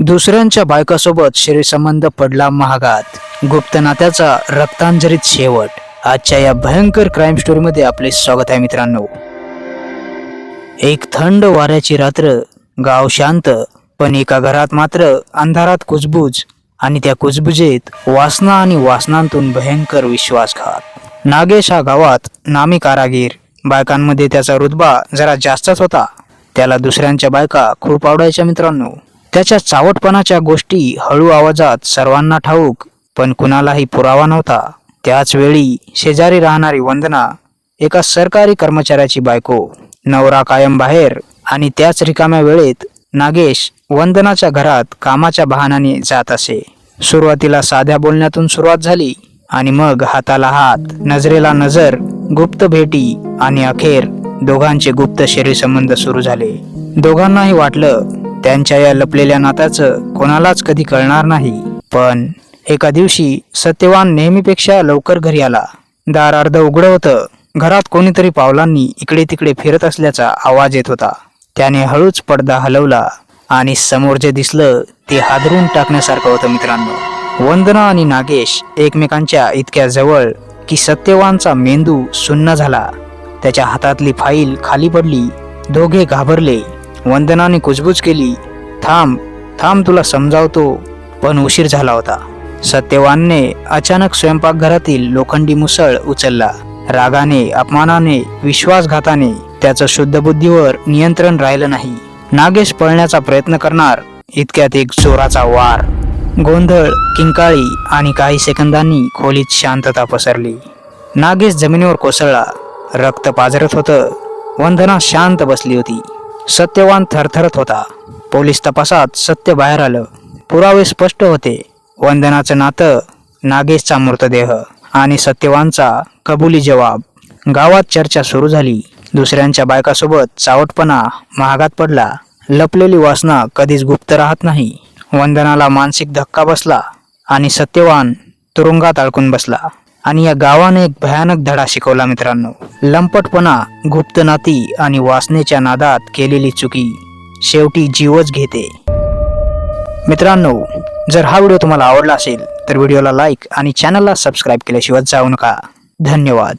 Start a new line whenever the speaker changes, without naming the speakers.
दुसऱ्यांच्या बायकासोबत शरीरसंबंध पडला महागात. गुप्त नात्याचा रक्तांजरीत शेवट. आजच्या या भयंकर क्राईम स्टोरीमध्ये आपले स्वागत आहे मित्रांनो. एक थंड वाऱ्याची रात्र गाव शांत पण एका घरात मात्र अंधारात कुजबूज आणि त्या कुजबुजेत वासना आणि वासनांतून भयंकर विश्वासघात. नागेश हा गावात नामी कारागीर. बायकांमध्ये त्याचा रुतबा जरा जास्तच होता. त्याला दुसऱ्यांच्या बायका खूप आवडायच्या मित्रांनो. त्याच्या चावटपणाच्या गोष्टी हळू आवाजात सर्वांना ठाऊक पण कुणालाही पुरावा नव्हता. त्याच वेळी शेजारी राहणारी वंदना एका सरकारी कर्मचाऱ्याची बायको नवरा कायम बाहेर आणि त्याच रिकाम्या वेळेत नागेश वंदनाच्या घरात कामाच्या बहाण्याने जात असे. सुरुवातीला साध्या बोलण्यातून सुरुवात झाली आणि मग हाताला हात नजरेला नजर गुप्त भेटी आणि अखेर दोघांचे गुप्त शरीर संबंध सुरू झाले. दोघांनाही वाटलं त्यांच्या या लपलेल्या नात्याचं कोणालाच कधी कळणार नाही. पण एका दिवशी सत्यवान नेहमीपेक्षा लवकर घरी आला. दार अर्ध उघडं होतं. घरात कोणीतरी पावलांनी इकडे तिकडे फिरत असल्याचा आवाज येत होता. त्याने हळूच पडदा हलवला आणि समोर जे दिसलं ते हादरून टाकण्यासारखं होतं मित्रांनो. वंदना आणि नागेश एकमेकांच्या इतक्या जवळ की सत्यवानचा मेंदू सुन्न झाला. त्याच्या हातातली फाईल खाली पडली. दोघे घाबरले. वंदनाने कुजबूज केली. थांब थांब तुला समजावतो. पण उशीर झाला होता. सत्यवानने अचानक स्वयंपाकघरातील लोखंडी मुसळ उचलला. रागाने अपमानाने विश्वासघाताने त्याचं शुद्ध बुद्धीवर नियंत्रण राहिलं नाही. नागेश पळण्याचा प्रयत्न करणार इतक्यात एक जोराचा वार. गोंधळ किंकाळी आणि काही सेकंदांनी खोलीत शांतता पसरली. नागेश जमिनीवर कोसळला. रक्त पाझरत होतं. वंदना शांत बसली होती. सत्यवान थरथरत होता. पोलीस तपासात सत्य बाहेर आलं. पुरावे स्पष्ट होते. वंदनाचं नातं नागेशचा मृतदेह आणि सत्यवानचा कबुली जवाब. गावात चर्चा सुरू झाली. दुसऱ्यांच्या बायकासोबत चावटपणा महागात पडला. लपलेली वासना कधीच गुप्त राहत नाही. वंदनाला मानसिक धक्का बसला आणि सत्यवान तुरुंगात अडकून बसला. आणि या गावाने एक भयानक धडा शिकवला मित्रांनो. लंपटपणा गुप्त नाती आणि वासनेच्या नादात केलेली चुकी शेवटी जीवच घेते. मित्रांनो जर हा व्हिडिओ तुम्हाला आवडला असेल तर व्हिडिओला लाईक आणि चॅनलला सबस्क्राईब केल्याशिवाय जाऊ नका. धन्यवाद.